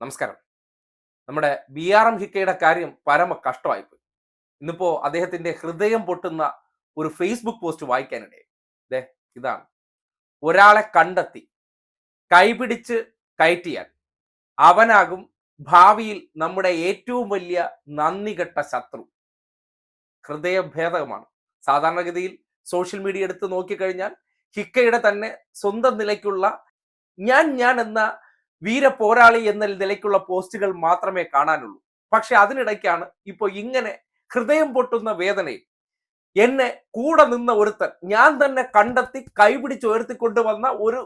നമസ്കാരം. നമ്മുടെ B R M ഹിക്കയുടെ കാര്യം പരമ കഷ്ടമായിപ്പോയി. ഇന്നിപ്പോ അദ്ദേഹത്തിന്റെ ഹൃദയം പൊട്ടുന്ന ഒരു ഫേസ്ബുക്ക് പോസ്റ്റ് വായിക്കാനിടയായി. ദേ ഇതാണ്. ഒരാളെ കണ്ടെത്തി കൈപിടിച്ച് കയറ്റിയാൽ അവനാകും ഭാവിയിൽ നമ്മുടെ ഏറ്റവും വലിയ നന്ദികെട്ട ശത്രു. ഹൃദയഭേദകമാണ് സാധാരണഗതിയിൽ സോഷ്യൽ മീഡിയ എടുത്ത് നോക്കിക്കഴിഞ്ഞാൽ ഹിക്കയുടെ തന്നെ സ്വന്തം നിലയ്ക്കുള്ള ഞാൻ ഞാൻ എന്ന വീര പോരാളി എന്ന നിലയ്ക്കുള്ള പോസ്റ്റുകൾ മാത്രമേ കാണാനുള്ളൂ. പക്ഷെ അതിനിടയ്ക്കാണ് ഇപ്പൊ ഇങ്ങനെ ഹൃദയം പൊട്ടുന്ന വേദനയിൽ എന്നെ കൂടെ നിന്ന ഒരുത്തൻ ഞാൻ തന്നെ കണ്ടെത്തി കൈപിടിച്ച് ഉയർത്തിക്കൊണ്ടുവന്ന ഒരു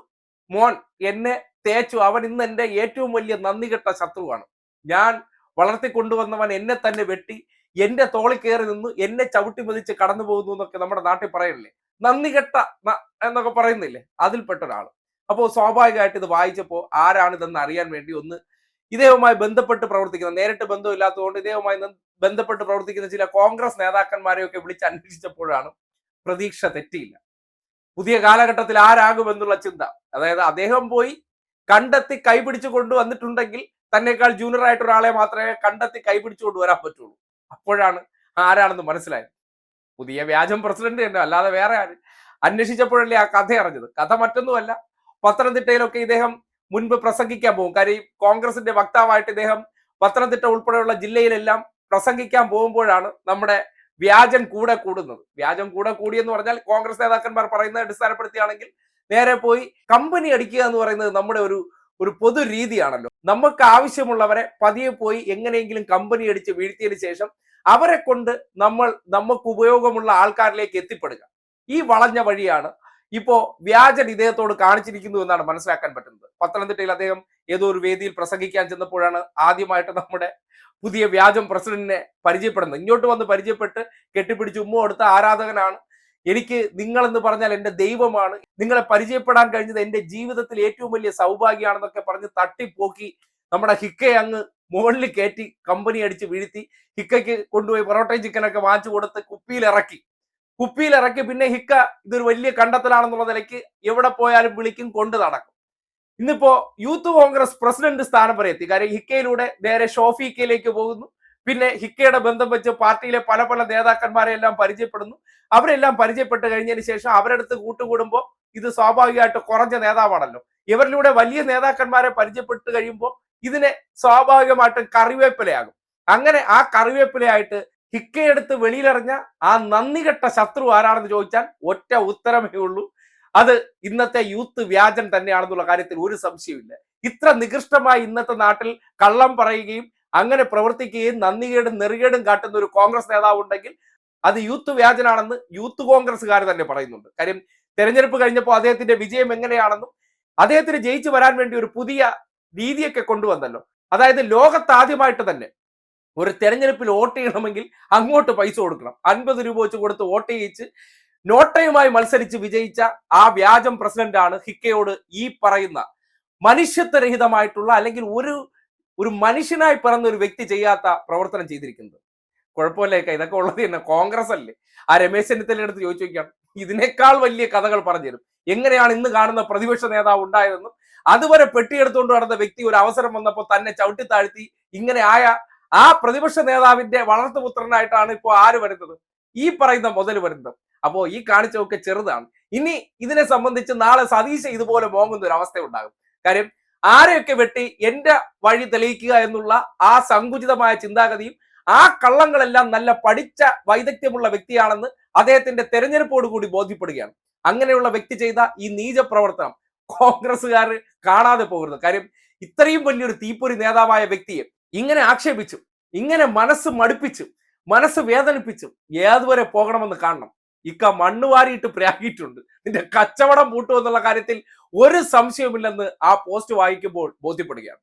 മോൻ എന്നെ തേച്ചു. അവൻ ഇന്ന് എന്റെ ഏറ്റവും വലിയ നന്ദികെട്ട ശത്രുവാണ്. ഞാൻ വളർത്തിക്കൊണ്ടുവന്നവൻ എന്നെ തന്നെ വെട്ടി എന്റെ തോളിൽ കയറി നിന്നു എന്നെ ചവിട്ടി മതിച്ച് കടന്നു പോകുന്നു എന്നൊക്കെ നമ്മുടെ നാട്ടിൽ പറയണില്ലേ നന്ദികെട്ട എന്നൊക്കെ പറയുന്നില്ലേ? അതിൽപ്പെട്ട ഒരാൾ അപ്പോൾ സ്വാഭാവികമായിട്ട് ഇത് വായിച്ചപ്പോൾ ആരാണ് ഇതെന്ന് അറിയാൻ വേണ്ടി ഒന്ന് ഇദ്ദേഹവുമായി ബന്ധപ്പെട്ട് പ്രവർത്തിക്കുന്ന നേരിട്ട് ബന്ധമില്ലാത്തതുകൊണ്ട് ഇദ്ദേഹവുമായി ബന്ധപ്പെട്ട് പ്രവർത്തിക്കുന്ന ചില കോൺഗ്രസ് നേതാക്കന്മാരെയൊക്കെ വിളിച്ച് അന്വേഷിച്ചപ്പോഴാണ് പ്രതീക്ഷ തെറ്റിയില്ല. പുതിയ കാലഘട്ടത്തിൽ ആരാകുമെന്നുള്ള ചിന്ത. അതായത് അദ്ദേഹം പോയി കണ്ടെത്തി കൈപിടിച്ചു കൊണ്ടുവന്നിട്ടുണ്ടെങ്കിൽ തന്നെക്കാൾ ജൂനിയർ ആയിട്ട് ഒരാളെ മാത്രമേ കണ്ടെത്തി കൈപിടിച്ചു കൊണ്ടുവരാൻ പറ്റുള്ളൂ. അപ്പോഴാണ് ആരാണെന്ന് മനസ്സിലായത്. പുതിയ വ്യാജം പ്രസിഡന്റ് തന്നെ അല്ലാതെ വേറെ ആര്? അന്വേഷിച്ചപ്പോഴല്ലേ ആ കഥ അറിഞ്ഞത്. കഥ മറ്റൊന്നുമല്ല. പത്തനംതിട്ടയിലൊക്കെ ഇദ്ദേഹം മുൻപ് പ്രസംഗിക്കാൻ പോകും. കാര്യം കോൺഗ്രസിന്റെ വക്താവായിട്ട് ഇദ്ദേഹം പത്തനംതിട്ട ഉൾപ്പെടെയുള്ള ജില്ലയിലെല്ലാം പ്രസംഗിക്കാൻ പോകുമ്പോഴാണ് നമ്മുടെ വ്യാജം കൂടെ കൂടുന്നത്. വ്യാജം കൂടെ കൂടിയെന്ന് പറഞ്ഞാൽ കോൺഗ്രസ് നേതാക്കന്മാർ പറയുന്നത് അടിസ്ഥാനപ്പെടുത്തിയാണെങ്കിൽ നേരെ പോയി കമ്പനി അടിക്കുക എന്ന് പറയുന്നത് നമ്മുടെ ഒരു ഒരു പൊതു രീതിയാണല്ലോ. നമുക്ക് ആവശ്യമുള്ളവരെ പതിയെ പോയി എങ്ങനെയെങ്കിലും കമ്പനി അടിച്ച് വീഴ്ത്തിയതിനു ശേഷം അവരെ കൊണ്ട് നമ്മൾ നമുക്ക് ഉപയോഗമുള്ള ആൾക്കാരിലേക്ക് എത്തിപ്പെടുക. ഈ വളഞ്ഞ വഴിയാണ് ഇപ്പോ വ്യാജൻ ഇദ്ദേഹത്തോട് കാണിച്ചിരിക്കുന്നു എന്നാണ് മനസ്സിലാക്കാൻ പറ്റുന്നത്. പത്തനംതിട്ടയിൽ അദ്ദേഹം ഏതോ ഒരു വേദിയിൽ പ്രസംഗിക്കാൻ ചെന്നപ്പോഴാണ് ആദ്യമായിട്ട് നമ്മുടെ പുതിയ വ്യാജം പ്രസിഡന്റിനെ പരിചയപ്പെടുന്നത്. ഇങ്ങോട്ട് വന്ന് പരിചയപ്പെട്ട് കെട്ടിപ്പിടിച്ച് ഉമ്മ കൊടുത്ത ആരാധകനാണ്. എനിക്ക് നിങ്ങൾ എന്ന് പറഞ്ഞാൽ എന്റെ ദൈവമാണ്. നിങ്ങളെ പരിചയപ്പെടാൻ കഴിഞ്ഞത് എന്റെ ജീവിതത്തിൽ ഏറ്റവും വലിയ സൗഭാഗ്യമാണെന്നൊക്കെ പറഞ്ഞ് തട്ടിപ്പോക്കി നമ്മുടെ ഹിക്കയെ അങ്ങ് മുകളിൽ കയറ്റി കമ്പനി അടിച്ച് വീഴ്ത്തി ഹിക്കയ്ക്ക് കൊണ്ടുപോയി പൊറോട്ടയും ചിക്കനൊക്കെ വാങ്ങിച്ചു കൊടുത്ത് കുപ്പിയിൽ ഇറക്കി കുപ്പിയിൽ ഇറക്കി പിന്നെ ഹിക്ക ഇതൊരു വലിയ കണ്ടെത്തലാണെന്നുള്ള നിലയ്ക്ക് എവിടെ പോയാലും വിളിക്കും കൊണ്ട് നടക്കും. ഇന്നിപ്പോ യൂത്ത് കോൺഗ്രസ് പ്രസിഡന്റ് സ്ഥാനം വരെ എത്തി. കാര്യം ഹിക്കയിലൂടെ നേരെ ഷോഫിക്കയിലേക്ക് പോകുന്നു. പിന്നെ ഹിക്കയുടെ ബന്ധം വെച്ച് പാർട്ടിയിലെ പല പല നേതാക്കന്മാരെ എല്ലാം പരിചയപ്പെടുന്നു. അവരെല്ലാം പരിചയപ്പെട്ട് കഴിഞ്ഞതിന് ശേഷം അവരെടുത്ത് കൂട്ടുകൂടുമ്പോൾ ഇത് സ്വാഭാവികമായിട്ട് കുറഞ്ഞ നേതാവാണല്ലോ. ഇവരിലൂടെ വലിയ നേതാക്കന്മാരെ പരിചയപ്പെട്ട് കഴിയുമ്പോൾ ഇതിനെ സ്വാഭാവികമായിട്ടും കറിവേപ്പിലയാകും. അങ്ങനെ ആ കറിവേപ്പിലയായിട്ട് ഹിക്കയെടുത്ത് വെളിയിലെറിഞ്ഞ ആ നന്ദികെട്ട ശത്രു ആരാണെന്ന് ചോദിച്ചാൽ ഒറ്റ ഉത്തരമേ ഉള്ളൂ. അത് ഇന്നത്തെ യൂത്ത് വ്യാജൻ തന്നെയാണെന്നുള്ള കാര്യത്തിൽ ഒരു സംശയമില്ല ഇത്ര നികൃഷ്ടമായി ഇന്നത്തെ നാട്ടിൽ കള്ളം പറയുകയും അങ്ങനെ പ്രവർത്തിക്കുകയും നന്ദികേടും നെറുകേടും കാട്ടുന്ന ഒരു കോൺഗ്രസ് നേതാവ് ഉണ്ടെങ്കിൽ അത് യൂത്ത് വ്യാജനാണെന്ന് യൂത്ത് കോൺഗ്രസ്സുകാർ തന്നെ പറയുന്നുണ്ട്. കാര്യം തെരഞ്ഞെടുപ്പ് കഴിഞ്ഞപ്പോൾ അദ്ദേഹത്തിന്റെ വിജയം എങ്ങനെയാണെന്നും അദ്ദേഹത്തിന് ജയിച്ചു വരാൻ വേണ്ടി ഒരു പുതിയ രീതിയൊക്കെ കൊണ്ടുവന്നല്ലോ. അതായത് ലോകത്താദ്യമായിട്ട് തന്നെ ഒരു തെരഞ്ഞെടുപ്പിൽ വോട്ട് ചെയ്യണമെങ്കിൽ അങ്ങോട്ട് പൈസ കൊടുക്കണം. അൻപത് രൂപ വെച്ച് കൊടുത്ത് വോട്ട് ചെയ്യിച്ച് നോട്ടയുമായി മത്സരിച്ച് വിജയിച്ച ആ വ്യാജം പ്രസിഡന്റ് ആണ് ഹിക്കയോട് ഈ പറയുന്ന മനുഷ്യത്വരഹിതമായിട്ടുള്ള അല്ലെങ്കിൽ ഒരു ഒരു മനുഷ്യനായി പിറന്ന ഒരു വ്യക്തി ചെയ്യാത്ത പ്രവർത്തനം ചെയ്തിരിക്കുന്നത്. കുഴപ്പമില്ലേക്ക ഇതൊക്കെ ഉള്ളത് തന്നെ. കോൺഗ്രസ് അല്ലേ? ആ രമേശ് ചെന്നിത്തല എടുത്ത് ചോദിച്ചു നോക്കിയാണ് ഇതിനേക്കാൾ വലിയ കഥകൾ പറഞ്ഞുതരും എങ്ങനെയാണ് ഇന്ന് കാണുന്ന പ്രതിപക്ഷ നേതാവ് ഉണ്ടായതെന്നും അതുവരെ പെട്ടിയെടുത്തുകൊണ്ട് നടന്ന വ്യക്തി ഒരു അവസരം വന്നപ്പോൾ തന്നെ ചവിട്ടി താഴ്ത്തി ഇങ്ങനെ ആയ ആ പ്രതിപക്ഷ നേതാവിന്റെ വളർത്തുപുത്രനായിട്ടാണ് ഇപ്പോൾ ആര് വരുന്നത്? ഈ പറയുന്ന മുതൽ വരുന്നത്. അപ്പോ ഈ കാണിച്ചൊക്കെ ചെറുതാണ്. ഇനി ഇതിനെ സംബന്ധിച്ച് നാളെ സതീശ ഇതുപോലെ മോങ്ങുന്ന ഒരു അവസ്ഥ ഉണ്ടാകും. കാര്യം ആരെയൊക്കെ വെട്ടി എന്റെ വഴി തെളിയിക്കുക എന്നുള്ള ആ സങ്കുചിതമായ ചിന്താഗതിയും ആ കള്ളങ്ങളെല്ലാം നല്ല പഠിച്ച വൈദഗ്ധ്യമുള്ള വ്യക്തിയാണെന്ന് അദ്ദേഹത്തിന്റെ തെരഞ്ഞെടുപ്പോട് കൂടി ബോധ്യപ്പെടുകയാണ്. അങ്ങനെയുള്ള വ്യക്തി ചെയ്ത ഈ നീച പ്രവർത്തനം കോൺഗ്രസ്സുകാർ കാണാതെ പോകരുത്. കാര്യം ഇത്രയും വലിയൊരു തീപ്പൊരി നേതാവായ വ്യക്തിയെ ഇങ്ങനെ ആക്ഷേപിച്ചു. ഇങ്ങനെ മനസ്സ് മടുപ്പിച്ചും മനസ്സ് വേദനിപ്പിച്ചും ഏതുവരെ പോകണമെന്ന് കാണണം. ഇക്ക മണ്ണ് വാരിയിട്ട് പ്രാഗിയിട്ടുണ്ട് നിന്റെ കച്ചവടം പൂട്ടുമെന്നുള്ള കാര്യത്തിൽ ഒരു സംശയമില്ലെന്ന് ആ പോസ്റ്റ് വായിക്കുമ്പോൾ ബോധ്യപ്പെടുകയാണ്.